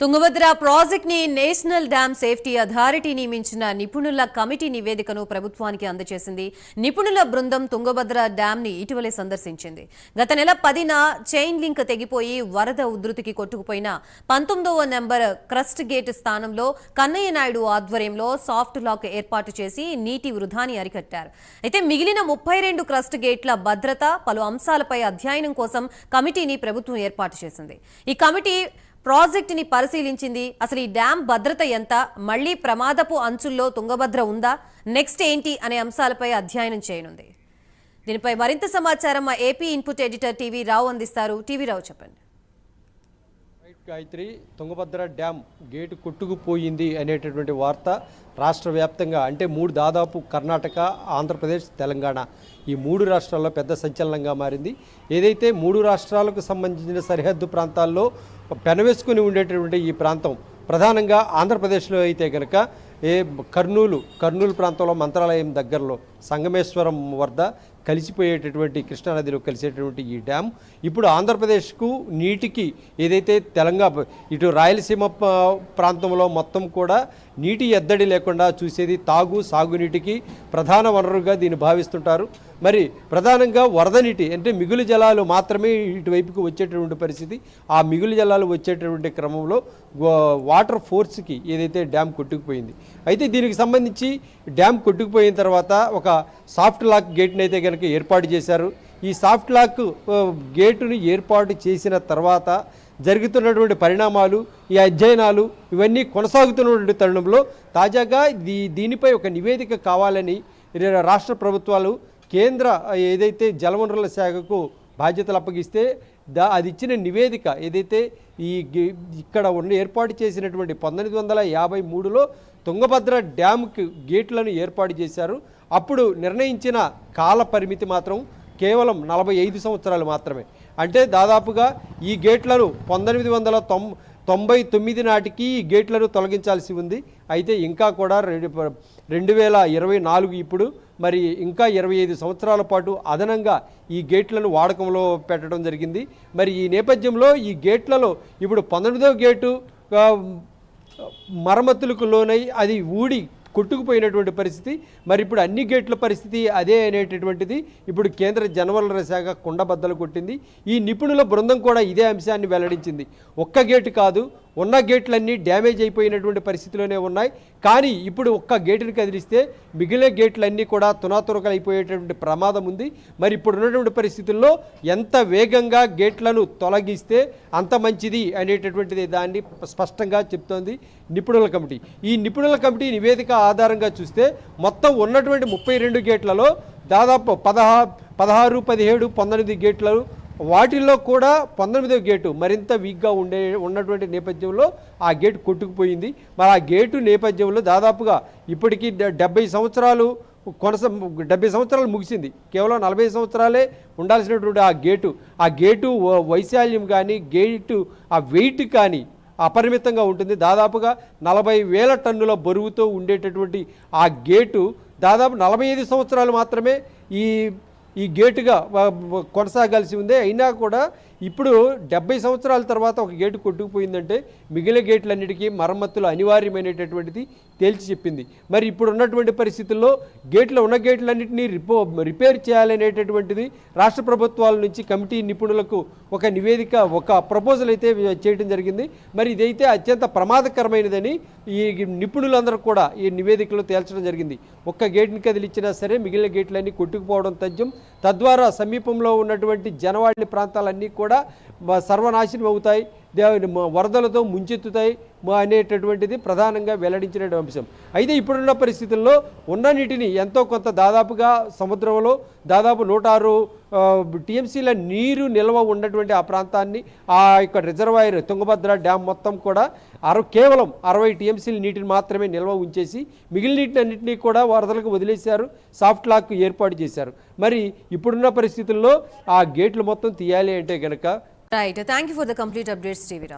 తుంగభద్ర ప్రాజెక్ట్ని national dam safety authority నియమించిన నిపుణుల కమిటీ నివేదికను ప్రభుత్వానికి అందజేసింది. నిపుణుల బృందం తుంగభద్ర డ్యామ్ని ఇటీవలే సందర్శించింది. గత నెల పదిన చైన్ లింక్ తెగిపోయి వరద ఉధృతికి కొట్టుకుపోయిన పంతొమ్మిదవ నెంబర్ క్రస్ట్ గేట్ స్థానంలో కన్నయ్య నాయుడు ఆధ్వర్యంలో సాఫ్ట్ లాక్ ఏర్పాటు చేసి నీటి వృధాని అరికట్టారు. అయితే మిగిలిన ముప్పై రెండు క్రస్ట్ గేట్ల భద్రత పలు అంశాలపై అధ్యయనం కోసం కమిటీని ప్రభుత్వం ఏర్పాటు చేసింది. ఈ కమిటీ ప్రాజెక్టుని పరిశీలించింది. అసలు ఈ డ్యామ్ భద్రత ఎంత? మళ్ళీ ప్రమాదపు అంచుల్లో తుంగభద్ర ఉందా? నెక్స్ట్ ఏంటి? అనే అంశాలపై అధ్యయనం చేయనుంది. దీనిపై మరింత సమాచారం మా AP input editor TV Rao అందిస్తారు. టీవీ రావు చెప్పండి. గాయత్రి తుంగభద్ర డ్యామ్ గేటు కొట్టుకుపోయింది అనేటటువంటి వార్త రాష్ట్ర వ్యాప్తంగా అంటే మూడు దాదాపు కర్ణాటక ఆంధ్రప్రదేశ్ తెలంగాణ. ఈ మూడు రాష్ట్రాల్లో పెద్ద సంచలనంగా మారింది. ఏదైతే మూడు రాష్ట్రాలకు సంబంధించిన సరిహద్దు ప్రాంతాల్లో పెనవేసుకుని ఉండేటటువంటి ఈ ప్రాంతం ప్రధానంగా ఆంధ్రప్రదేశ్లో అయితే కనుక ఏ కర్నూలు కర్నూలు ప్రాంతంలో మంత్రాలయం దగ్గరలో సంగమేశ్వరం వద్ద కలిసిపోయేటటువంటి కృష్ణానదిలో కలిసేటటువంటి ఈ డ్యామ్. ఇప్పుడు ఆంధ్రప్రదేశ్కు నీటికి ఏదైతే తెలంగాణ ఇటు రాయలసీమ ప్రాంతంలో మొత్తం కూడా నీటి ఎద్దడి లేకుండా చూసేది తాగు సాగునీటికి ప్రధాన వనరుగా దీన్ని భావిస్తుంటారు. మరి ప్రధానంగా వరద నీటి అంటే మిగులు జలాలు మాత్రమే ఇటువైపుకు వచ్చేటటువంటి పరిస్థితి. ఆ మిగులు జలాలు వచ్చేటటువంటి క్రమంలో వాటర్ ఫోర్స్కి ఏదైతే డ్యామ్ కొట్టుకుపోయింది. అయితే దీనికి సంబంధించి డ్యామ్ కొట్టుకుపోయిన తర్వాత ఒక సాఫ్ట్ లాక్ గేట్ని అయితే కనుక ఏర్పాటు చేశారు. ఈ సాఫ్ట్ లాక్ గేటును గేటుని ఏర్పాటు చేసిన తర్వాత జరుగుతున్నటువంటి పరిణామాలు ఈ అధ్యయనాలు ఇవన్నీ కొనసాగుతున్నటువంటి తరుణంలో తాజాగా దీ దీనిపై ఒక నివేదిక కావాలని రాష్ట్ర ప్రభుత్వాలు కేంద్ర ఏదైతే జలవనరుల శాఖకు బాధ్యతలు అప్పగిస్తే దా అది ఇచ్చిన నివేదిక ఏదైతే ఈ గే- ఇక్కడ ఉన్న ఏర్పాటు చేసినటువంటి పంతొమ్మిది వందల యాభై మూడులో తుంగభద్ర డ్యామ్కి గేట్లను ఏర్పాటు చేశారు. అప్పుడు నిర్ణయించిన కాల పరిమితి మాత్రం కేవలం నలభై ఐదు సంవత్సరాలు మాత్రమే. అంటే దాదాపుగా ఈ గేట్లను పంతొమ్మిది వందల తొం తొంభై తొమ్మిది నాటికి ఈ గేట్లను తొలగించాల్సి ఉంది. అయితే ఇంకా కూడా రెండు రెండు వేల ఇరవై నాలుగు ఇప్పుడు మరి ఇంకా ఇరవై ఐదు సంవత్సరాల పాటు అదనంగా ఈ గేట్లను వాడకంలో పెట్టడం జరిగింది. మరి ఈ నేపథ్యంలో ఈ గేట్లలో ఇప్పుడు పంతొమ్మిదవ గేటు మరమ్మతులకు లోనై అది ఊడి కొట్టుకుపోయినటువంటి పరిస్థితి. మరి ఇప్పుడు అన్ని గేట్ల పరిస్థితి అదే అనేటటువంటిది ఇప్పుడు కేంద్ర జనవనరుల శాఖ కుండబద్దలు కొట్టింది. ఈ నిపుణుల బృందం కూడా ఇదే అంశాన్ని వెల్లడించింది. ఒక్క గేటు కాదు ఉన్న గేట్లన్నీ డ్యామేజ్ అయిపోయినటువంటి పరిస్థితిలోనే ఉన్నాయి. కానీ ఇప్పుడు ఒక్క గేటుని కదిలిస్తే మిగిలిన గేట్లన్నీ కూడా తునాతురకలైపోయేటటువంటి ప్రమాదం ఉంది. మరి ఇప్పుడు ఉన్నటువంటి పరిస్థితుల్లో ఎంత వేగంగా గేట్లను తొలగిస్తే అంత మంచిది అనేటటువంటిది దాన్ని స్పష్టంగా చెప్తోంది నిపుణుల కమిటీ. ఈ నిపుణుల కమిటీ నివేదిక ఆధారంగా చూస్తే మొత్తం ఉన్నటువంటి ముప్పై రెండు గేట్లలో దాదాపు పదహా పదహారు పదిహేడు పంతొమ్మిది గేట్లలో వాటిల్లో కూడా పంతొమ్మిదో గేటు మరింత వీక్గా ఉండే ఉన్నటువంటి నేపథ్యంలో ఆ గేటు కొట్టుకుపోయింది. మరి ఆ గేటు నేపథ్యంలో దాదాపుగా ఇప్పటికీ డె- డెబ్బై సంవత్సరాలు కొనస డెబ్బై సంవత్సరాలు ముగిసింది. కేవలం నలభై సంవత్సరాలే ఉండాల్సినటువంటి ఆ గేటు. ఆ గేటు వైశాల్యం కానీ గేటు ఆ వెయిట్ కానీ అపరిమితంగా ఉంటుంది. దాదాపుగా నలభై వేల టన్నుల బరువుతో ఉండేటటువంటి ఆ గేటు దాదాపు నలభై ఐదు సంవత్సరాలు మాత్రమే ఈ ఈ గేటుగా కొనసాగాల్సి ఉంది. అయినా కూడా ఇప్పుడు డెబ్బై సంవత్సరాల తర్వాత ఒక గేటు కొట్టుకుపోయిందంటే మిగిలిన గేట్లన్నిటికీ మరమ్మతులు అనివార్యమైనటువంటిది తేల్చి చెప్పింది. మరి ఇప్పుడు ఉన్నటువంటి పరిస్థితుల్లో గేట్లు ఉన్న గేట్లన్నింటినీ రిపో రిపేర్ చేయాలనేటటువంటిది రాష్ట్ర ప్రభుత్వాల నుంచి కమిటీ నిపుణులకు ఒక నివేదిక ఒక ప్రపోజల్ అయితే చేయడం జరిగింది. మరి ఇదైతే అత్యంత ప్రమాదకరమైనదని ఈ నిపుణులందరూ కూడా ఈ నివేదికలో తేల్చడం జరిగింది. ఒక్క గేట్ని కదిలిచ్చినా సరే మిగిలిన గేట్లన్నీ కొట్టుకుపోవడం తథ్యం. తద్వారా సమీపంలో ఉన్నటువంటి జనవాళి ప్రాంతాలన్నీ కూడా కూడా సర్వనాశనం అవుతాయి. దేవుని మ- వరదలతో ముంచెత్తుతాయి. అనేటటువంటిది ప్రధానంగా వెల్లడించిన అంశం. అయితే ఇప్పుడున్న పరిస్థితుల్లో ఉన్న నీటిని ఎంతో కొంత దాదాపుగా సముద్రంలో దాదాపు నూట ఆరు టీఎంసీల నీరు నిల్వ ఉన్నటువంటి ఆ ప్రాంతాన్ని ఆ యొక్క రిజర్వాయర్ తుంగభద్ర డ్యామ్ మొత్తం కూడా అర కేవలం అరవై టీఎంసీల నీటిని మాత్రమే నిల్వ ఉంచేసి మిగిలిన నీటిని అన్నింటినీ కూడా వరదలకు వదిలేశారు సాఫ్ట్ లాక్ ఏర్పాటు చేశారు. మరి ఇప్పుడున్న పరిస్థితుల్లో ఆ గేట్లు మొత్తం తీయాలి అంటే కనుక right thank you for the complete updates TV